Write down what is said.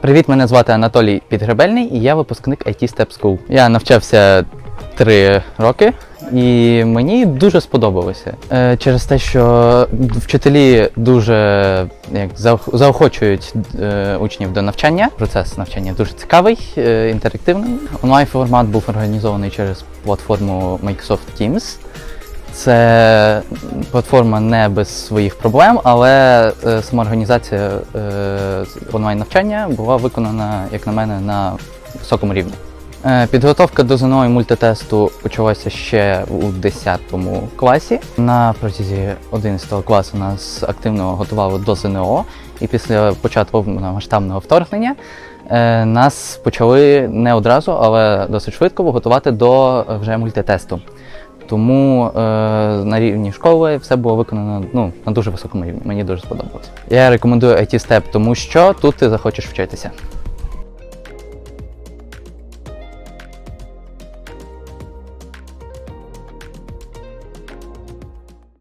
Привіт, мене звати Анатолій Підгребельний і я випускник IT Step School. Я навчався три роки. І мені дуже сподобалося Е, через те, що вчителі дуже як заохочують е, учнів до навчання. Процес навчання дуже цікавий, е, інтерактивний. Онлайн формат був організований через платформу Microsoft Teams. Це платформа не без своїх проблем, але е, сама організація е, онлайн навчання була виконана, як на мене, на високому рівні. Е, Підготовка до ЗНО і мультитесту почалася ще у 10 класі. На протязі 11 класу нас активно готували до ЗНО, і після початку масштабного вторгнення нас почали не одразу, але досить швидко готувати до вже мультитесту. Тому е, на рівні школи все було виконано ну, на дуже високому рівні. Мені дуже сподобалось. Я рекомендую IT Step, тому що тут ти захочеш вчитися.